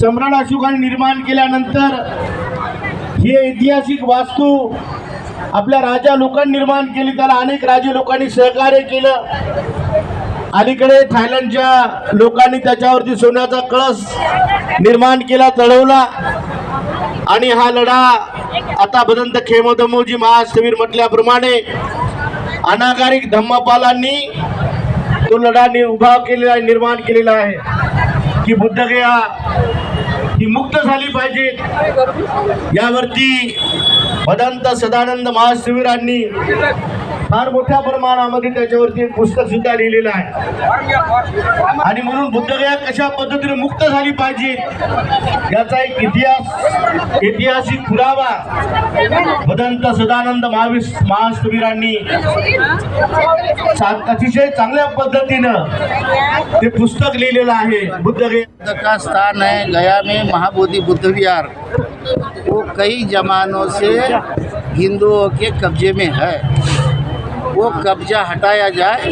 सम्राट अशोकाने निर्माण केल्यानंतर ही ऐतिहासिक वास्तू आपल्या राजा लोकांनी निर्माण केली त्याला अनेक राजे लोकांनी सहकार्य केलं. अलीकडे थायलंडच्या लोकांनी त्याच्यावरती सोन्याचा कळस निर्माण केला चढवला. आणि हा लढा आता भदंत खेमदमोजी महास्थवीर म्हटल्याप्रमाणे अनागारिक धम्मपालांनी तो लढा उभा केलेला आहे निर्माण केलेला आहे. की बुद्धगया ही मुक्त झाली पाहिजे. यावरती भदंत सदानंद महाशिबिरांनी फार मोठ्या प्रमाणामध्ये त्याच्यावरती एक पुस्तक सुद्धा लिहिलेलं आहे. आणि म्हणून बुद्धगया कशा पद्धतीने मुक्त झाली पाहिजे याचा एक इतिहास ऐतिहासिक पुरावा भदंत सदानंद महावीर महाशिबिरांनी अतिशय चांगल्या पद्धतीनं ते पुस्तक लिहिलेलं आहे. बुद्धगया का स्थान है? गया में महाबोधि बुद्ध विहार। वो कई जमानों से हिंदुओं के कब्जे में है। वो कब्जा हटाया जाए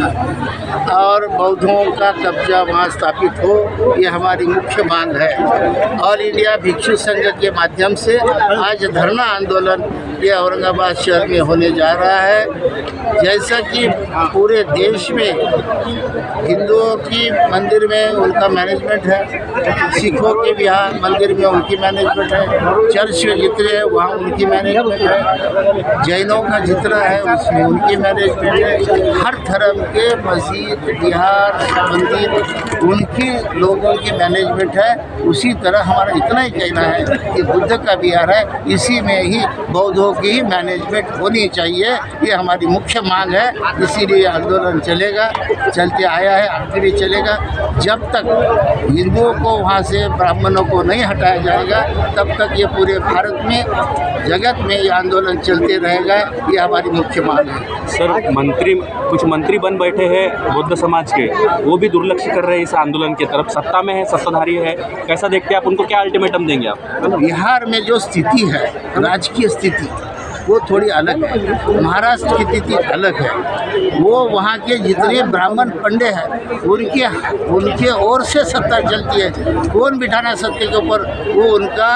और बौद्धों का कब्जा वहाँ स्थापित हो, ये हमारी मुख्य मांग है। ऑल इंडिया भिक्षु संघ के माध्यम से आज धरना आंदोलन ये औरंगाबाद शहर में होने जा रहा है। जैसा कि पूरे देश में हिंदुओं की मंदिर में उनका मैनेजमेंट है, सिखों के बिहार मंदिर में उनकी मैनेजमेंट है चर्च में जितने हैं, वहाँ उनकी मैनेजमेंट है, जैनों का जितना है, उसमें उनकी मैनेजमेंट है। हर धर्म के मस्जिद बिहार मंदिर, उनके लोगों की मैनेजमेंट है। उसी तरह हमारा इतना ही कहना है कि बुद्ध का बिहार है। इसी में ही बौद्धों की ही मैनेजमेंट होनी चाहिए ये हमारी मुख्य मांग है। इसीलिए आंदोलन चलेगा चलते आया है आगे भी चलेगा। जब तक हिंदुओं को वहाँ से ब्राह्मणों को नहीं हटाया जाएगा तब तक ये पूरे भारत में जगत में ये आंदोलन चलते रहेगा ये हमारी मुख्य मांग है। सर मंत्री कुछ मंत्री बन बैठे हैं बौद्ध समाज के वो भी दुर्लक्ष कर रहे हैं इस आंदोलन की तरफ़। सत्ता में है सत्ताधारी है कैसा देखते हैं आप? उनको क्या अल्टीमेटम देंगे आप? बिहार में जो स्थिति है राजकीय स्थिति वो थोड़ी अलग है। महाराष्ट्र की तिथि अलग है। वो वहाँ के जितने ब्राह्मण पंडे हैं उनके उनके ओर से सत्ता चलती है। कौन बिठाना सत्य के ऊपर? वो उनका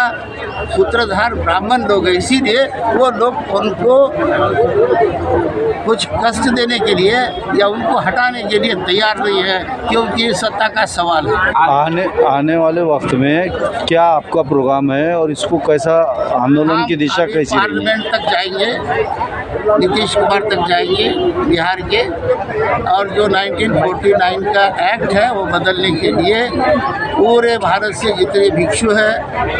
सूत्रधार ब्राह्मण लोग है। इसीलिए वो लोग उनको कुछ कष्ट देने के लिए या उनको हटाने के लिए तैयार नहीं है क्योंकि सत्ता का सवाल है। आने आने वाले वक्त में क्या आपका प्रोग्राम है और इसको कैसा आंदोलन की दिशा कैसी पार्लियामेंट तक जाएँगे, नीतीश कुमार तक जाएँगे बिहार के। और जो 1949 का एक्ट है, वो बदलने के लिए पूरे भारत से जितने भिक्षु है,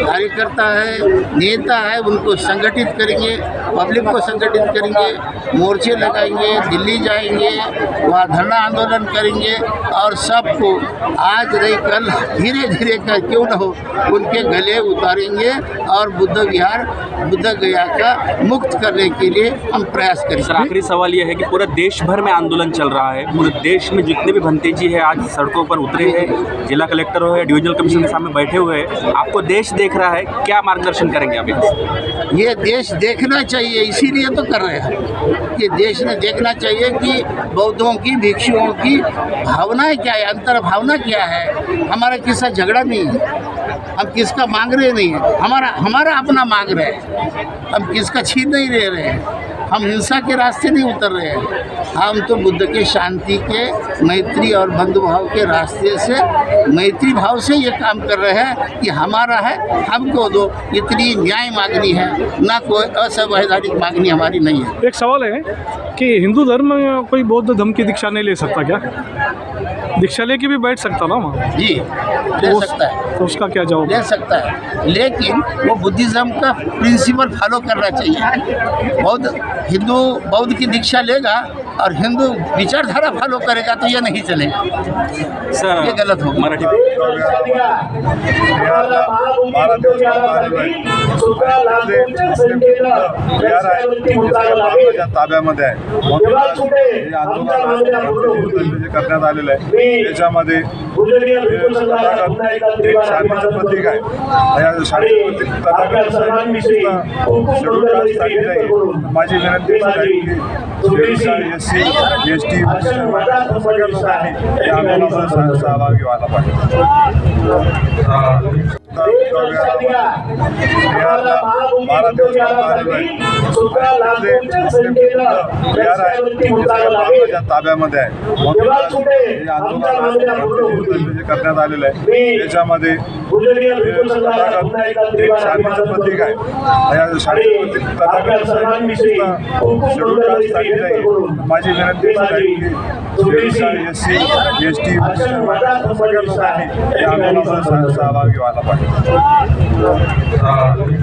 कार्यकर्ता है, नेता है, उनको संगठित करेंगे पब्लिक को संगठित करेंगे, मोर्चे लगाएँगे, दिल्ली जाएँगे, वहाँ धरना आंदोलन करेंगे, और सबको आज नहीं, कल धीरे धीरे कर क्यों न हो, उनके गले उतारेंगे, और बुद्ध विहार, बुद्ध गया का मुक्त करने के लिए हम प्रयास करें। सर आखिरी सवाल यह है कि पूरा देश भर में आंदोलन चल रहा है। पूरे देश में जितने भी भंतेजी है आज सड़कों पर उतरे हैं जिला कलेक्टर हो डिविजनल कमिश्नर के सामने बैठे हुए हैं आपको देश देख रहा है क्या मार्गदर्शन करेंगे आप? ये देश देखना चाहिए इसीलिए तो कर रहे हैं। कि देश ने देखना चाहिए कि बौद्धों की भिक्षुओं की भावनाएँ क्या है अंतर भावना क्या है। हमारा किसका झगड़ा नहीं है। हम किसका मांग रहे नहीं है? हमारा हमारा अपना मांग रहे हैं। हम किसका छीन नहीं रह रहे हैं? हम हिंसा के रास्ते नहीं उतर रहे हैं। हम तो बुद्ध के शांति के, मैत्री और बंधुभाव के रास्ते से, मैत्री भाव से ये काम कर रहे हैं कि हमारा है, हमको दो। इतनी न्याय मांगनी है, ना कोई असंवैधानिक मांगनी हमारी नहीं है। एक सवाल है कि हिंदू धर्म कोई बौद्ध धर्म की दीक्षा नहीं ले सकता क्या? दीक्षा लेके भी बैठ सकता ना वहाँ? जी ले तो सकता है। तो उसका क्या जवाब? ले सकता है। लेकिन वो बुद्धिज़्म का प्रिंसिपल फॉलो करना चाहिए। बौद्ध हिंदू बौद्ध की दीक्षा लेगा और हिंदू विचारधारा फॉलो करेगा तो ये नहीं चलेगा सर ये गलत होगा मराठी ताब्यामध्ये आहे आंदोलन करण्यात आलेलं आहे त्याच्यामध्ये एक शांतीचं प्रतीक आहे या शांतीचं प्रतीक तथागत शेड्यूल कास्टसाठी नाही माझी विनंती सी सहभागी आहे ते ताब्यामध्ये आहे आंदोलन करण्यात आलेलं आहे त्याच्यामध्ये एक शांतीचं प्रतीक आहे या शांतीचं प्रतीक तथागत शेड्यूल कास्टसाठी नाही माझी विनंती आहे की। Schedule S C S T सगळ्या लोकांनी या आंदोलनामध्ये सहभागी व्हायला पाहिजे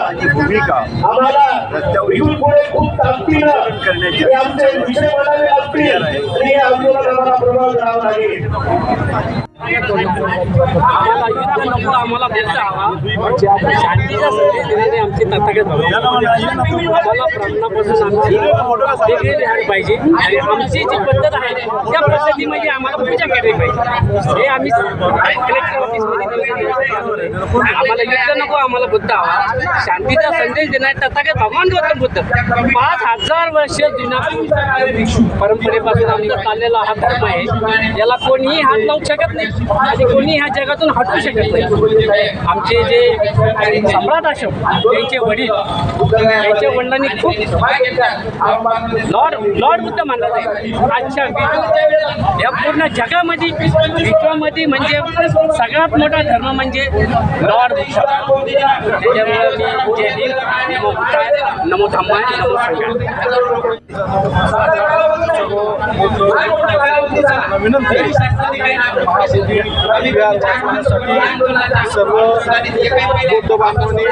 आमचे भूमिका आम्हाला खूप ताकदीनं हे। आमचे विषय बनावे लागतील आणि आंदोलन आम्हाला प्रभाव करावा लागेल आम्हाला युद्ध नको आम्हाला बोलता हवा शांतीचा संदेश देणारे आमचे तथागत भाऊ. आम्हाला प्रार्थनापासून आमची वेगळी राहायला पाहिजे आणि आमची जी पद्धत आहे त्या पद्धतीमध्ये आम्हाला पूजा केली पाहिजे हे आम्ही कलेक्टर ऑफिसमध्ये आम्हाला युद्ध नको आम्हाला बुद्ध हवा शांतीचा संदेश देणार तथागत भगवान गौतम बुद्ध पाच हजार वर्ष जुना परंपरेपासून आमचा चाललेला हा धर्म आहे याला कोणीही हात लावू शकत नाही आणि कोणी ह्या जगातून हटवू शकत नाही. आमचे जे सम्राट अशोक त्यांचे वडील त्यांच्या वडिलांनी खूप लॉर्ड लॉर्ड बुद्ध मानला जाईल आजच्या या पूर्ण जगामध्ये विश्वामध्ये म्हणजे सगळ्यात मोठा धर्म म्हणजे लॉर्ड बुद्ध. त्याच्यामुळे मी जय हिंद नमो बुद्धाय नमो धम्माय नमो संघाय विनंती सर्व बौद्ध बांधवांनी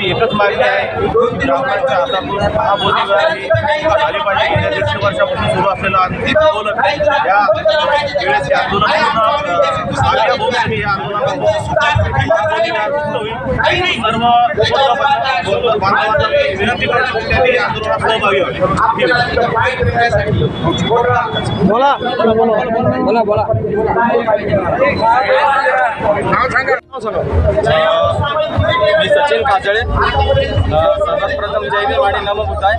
एकच मागणी आहे ग्रामांच्या हातातून महाबोधीवर झाली पाहिजे गेल्या दीडशे वर्षापासून सुरू असलेलं अंतिम आंदोलन या वेळेस हे आंदोलन आंदोलन सर्व विनंती करतो आंदोलनात सहभागी व्हावे बोला बोला बोला बोला मी सचिन काजळे. सर्वप्रथम प्रथम जय भीम बुद्धाय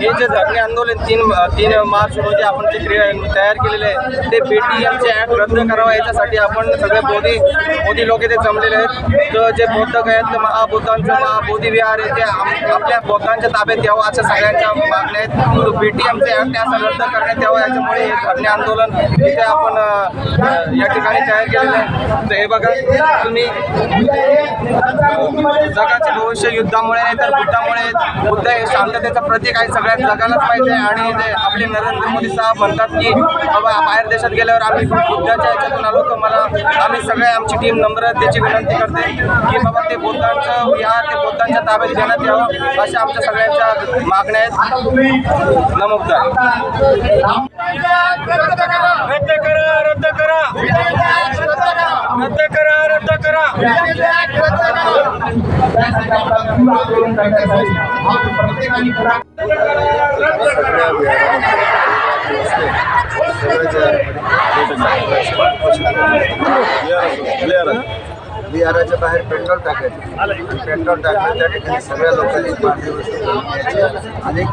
हे जे धरणे आंदोलन तीन तीन मार्च रोजी आपण जे क्रिया तयार केलेले आहे ते पेटीएमचे टी एमचे रद्द करावं याच्यासाठी आपण सगळे बोधी मोदी लोक इथे जमलेले आहेत. तर जे बौद्धक आहेत ते महाबौद्धांचं महाबोधी विहार आहे ते आपल्या बौद्धांच्या ताब्यात यावं अशा सगळ्यांच्या मागण्या आहेत. पेटीएमचे पी टी एमचे असं रद्द करण्यात यावं याच्यामुळे हे धरणे आंदोलन इथे आपण या ठिकाणी तयार केलेलं आहे. तर हे बघा. तुम्ही जगाचे भविष्य युद्धामुळे नाही तर बुद्धामुळे बुद्ध हे शांततेचं प्रतीक आहे. सगळ्या जगालाच पाहिजे. आणि ते आपले नरेंद्र मोदी साहेब म्हणतात की बाबा बाहेर देशात गेल्यावर आम्ही बुद्धाच्या याच्यातून आलो. तर मला आम्ही सगळे आमची टीम नम्रतेची विनंती करते की बाबा ते बुद्धांचं विहार ते बुद्धांच्या ताब्यात घेण्यात यावं. अशा आमच्या सगळ्यांच्या मागण्या आहेत. नमस्कार रद्द करा रद्द करा. रद्द करा रद्द करा. क्लिअर आहे विहाराच्या बाहेर पेट्रोल टाकायचं पेट्रोल टाकलं त्या ठिकाणी सगळ्या लोकांनी अनेक